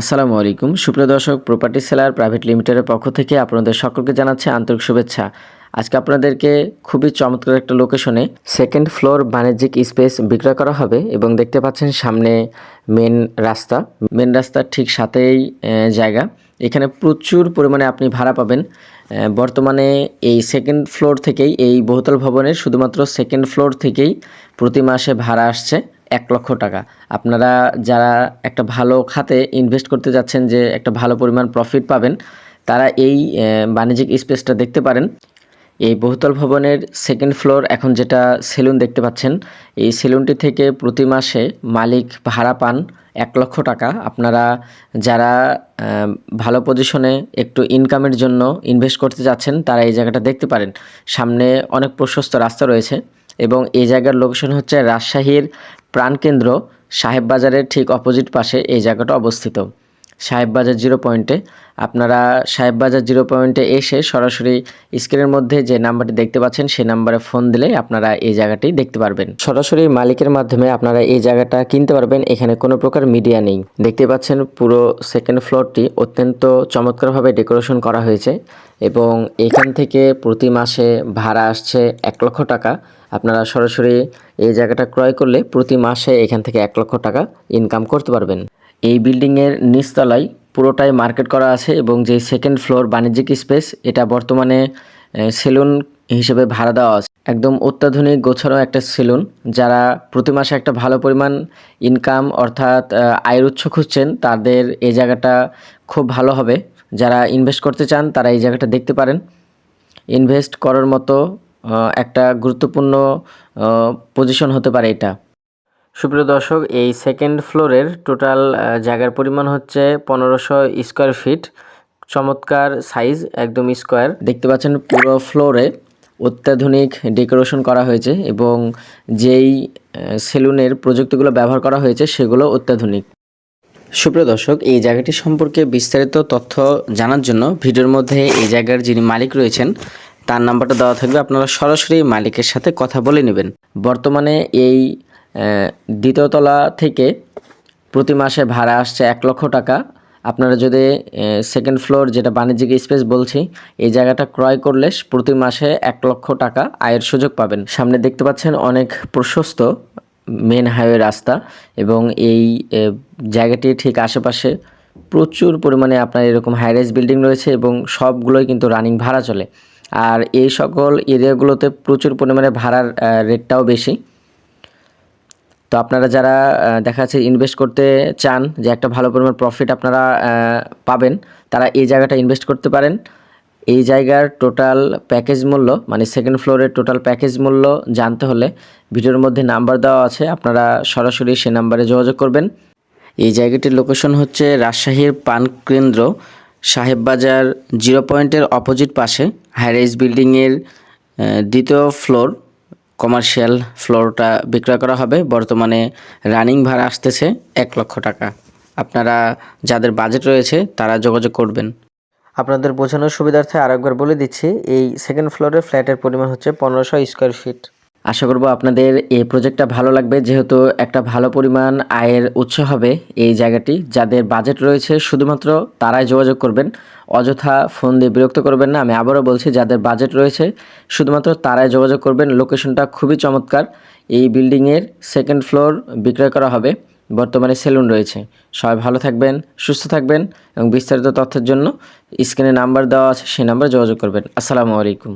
আসসালামু আলাইকুম। সুপ্রিয় দর্শক প্রপার্টি সেলার প্রাইভেট লিমিটেডের পক্ষ থেকে আপনাদের সকলকে জানাচ্ছি আন্তরিক শুভেচ্ছা। আজকে আপনাদেরকে খুবই চমৎকার একটা লোকেশনে সেকেন্ড ফ্লোর বাণিজ্যিক স্পেস বিক্রয় করা হবে এবং দেখতে পাচ্ছেন সামনে মেন রাস্তা। মেন রাস্তার ঠিক সাথেই জায়গা। এখানে প্রচুর পরিমাণে আপনি ভাড়া পাবেন। বর্তমানে এই সেকেন্ড ফ্লোর থেকেই এই বহুতল ভবনের শুধুমাত্র সেকেন্ড ফ্লোর থেকেই প্রতি মাসে ভাড়া আসছে। এক লক্ষ টাকা। আপনারা যারা একটা ভালো খাতে ইনভেস্ট করতে যাচ্ছেন, যে একটা ভালো পরিমাণ প্রফিট পাবেন, তারা এই বাণিজ্যিক স্পেসটা দেখতে পারেন। এই বহুতল ভবনের সেকেন্ড ফ্লোর এখন যেটা সেলুন দেখতে পাচ্ছেন, এই সেলুনটি থেকে প্রতি মাসে মালিক ভাড়া পান এক লক্ষ টাকা। আপনারা যারা ভালো পজিশনে একটু ইনকামের জন্য ইনভেস্ট করতে যাচ্ছেন, তারা এই জায়গাটা দেখতে পারেন। সামনে অনেক প্রশস্ত রাস্তা রয়েছে এবং এই জায়গার লোকেশন হচ্ছে রাজশাহীর প্রাণকেন্দ্র সাহেব বাজারের ঠিক অপোজিট পাশে এই জায়গাটা অবস্থিত। সাহেব বাজার জিরো পয়েন্টে। আপনারা সাহেব বাজার জিরো পয়েন্টে এসে সরাসরি স্ক্রিনের মধ্যে যে নাম্বারটি দেখতে পাচ্ছেন সেই নাম্বারে ফোন দিলে আপনারা এই জায়গাটি দেখতে পারবেন। সরাসরি মালিকের মাধ্যমে আপনারা এই জায়গাটা কিনতে পারবেন। এখানে কোনো প্রকার মিডিয়া নেই। দেখতে পাচ্ছেন পুরো সেকেন্ড ফ্লোরটি অত্যন্ত চমৎকারভাবে ডেকোরেশন করা হয়েছে এবং এখান থেকে প্রতি মাসে ভাড়া আসছে এক লক্ষ টাকা। আপনারা সরাসরি এই জায়গাটা ক্রয় করলে প্রতি মাসে এখান থেকে এক লক্ষ টাকা ইনকাম করতে পারবেন। এই বিল্ডিংয়ের নিচতলায় পুরোটাই মার্কেট করা আছে এবং যে সেকেন্ড ফ্লোর বাণিজ্যিক স্পেস এটা বর্তমানে সেলুন হিসেবে ভাড়া দেওয়া আছে। একদম অত্যাধুনিক, গোছানো একটা সেলুন যারা প্রতি মাসে একটা ভালো পরিমাণ ইনকাম অর্থাৎ আয়ের উৎস খুঁজছেন, তাদের এই জায়গাটা খুব ভালো হবে। যারা ইনভেস্ট করতে চান, তারা এই জায়গাটা দেখতে পারেন। ইনভেস্ট করার মতো একটা গুরুত্বপূর্ণ পজিশন হতে পারে এটা। সুপ্রিয় দর্শক, এই সেকেন্ড ফ্লোরের টোটাল জায়গার পরিমাণ হচ্ছে পনেরোশো স্কোয়ার ফিট চমৎকার সাইজ একদম স্কোয়ার দেখতে পাচ্ছেন পুরো ফ্লোরে অত্যাধুনিক ডেকোরেশন করা হয়েছে এবং যেই সেলুনের প্রযুক্তিগুলো ব্যবহার করা হয়েছে সেগুলো অত্যাধুনিক। সুপ্রিয় দর্শক, এই জায়গাটি সম্পর্কে বিস্তারিত তথ্য জানার জন্য ভিডিওর মধ্যে এই জায়গার যিনি মালিক রয়েছেন, তার নাম্বারটা দেওয়া থাকবে। আপনারা সরাসরি মালিকের সাথে কথা বলে নেবেন। বর্তমানে এই আহ, দ্বিতীয় তলা থেকে প্রতি মাসে ভাড়া আসছে এক লক্ষ টাকা। আপনারা যদি সেকেন্ড ফ্লোর যেটা বাণিজ্যিক স্পেস বলছি এই জায়গাটা ক্রয় করলে প্রতি মাসে এক লক্ষ টাকা আয়ের সুযোগ পাবেন। সামনে দেখতে পাচ্ছেন অনেক প্রশস্ত মেন হাইওয়ে রাস্তা এবং এই আহ, জায়গাটির ঠিক আশেপাশে প্রচুর পরিমাণে আপনার এরকম হাই হাইরাইজ বিল্ডিং রয়েছে এবং সবগুলোই কিন্তু রানিং ভাড়া চলে। আর এই সকল এরিয়াগুলোতে প্রচুর পরিমাণে ভাড়ার রেটটাও বেশি। তো আপনারা যারা দেখা যাচ্ছে ইনভেস্ট করতে চান যে একটা ভালো পরিমাণ প্রফিট আপনারা পাবেন, তারা এই জায়গাটা ইনভেস্ট করতে পারেন। এই জায়গার টোটাল প্যাকেজ মূল্য মানে সেকেন্ড ফ্লোরের টোটাল প্যাকেজ মূল্য জানতে হলে ভিডিওর মধ্যে নাম্বার দেওয়া আছে, আপনারা সরাসরি সে নাম্বারে যোগাযোগ করবেন। এই জায়গাটির লোকেশন হচ্ছে রাজশাহীর পানকেন্দ্র সাহেব বাজার জিরো পয়েন্টের অপোজিট পাশে হাইরাইজ বিল্ডিংয়ের দ্বিতীয় ফ্লোর কমার্শিয়াল ফ্লোরটা বিক্রয় করা হবে। বর্তমানে রানিং ভাড়া আসতেছে এক লক্ষ টাকা। আপনারা যাদের বাজেট রয়েছে, তারা যোগাযোগ করবেন। আপনাদের বোঝানোর সুবিধার্থে আরেকবার বলে দিচ্ছি, এই সেকেন্ড ফ্লোরে ফ্ল্যাটের পরিমাণ হচ্ছে পনেরোশো স্কোয়ার ফিট আশা করব আপনাদের এই প্রজেক্টটা ভালো লাগবে। যেহেতু একটা ভালো পরিমাণ আয়ের উৎস হবে এই জায়গাটি, যাদের বাজেট রয়েছে শুধুমাত্র তারাই যোগাযোগ করবেন। অযথা ফোন দিয়ে বিরক্ত করবেন না, আমি আবারও বলছি, যাদের বাজেট রয়েছে শুধুমাত্র তারাই যোগাযোগ করবেন। লোকেশনটা খুবই চমৎকার। এই বিল্ডিংয়ের সেকেন্ড ফ্লোর বিক্রয় করা হবে। বর্তমানে সেলুন রয়েছে। সবাই ভালো থাকবেন, সুস্থ থাকবেন এবং বিস্তারিত তথ্যের জন্য স্ক্রিনে নাম্বার দেওয়া আছে, সেই নাম্বারে যোগাযোগ করবেন। আসসালামু আলাইকুম।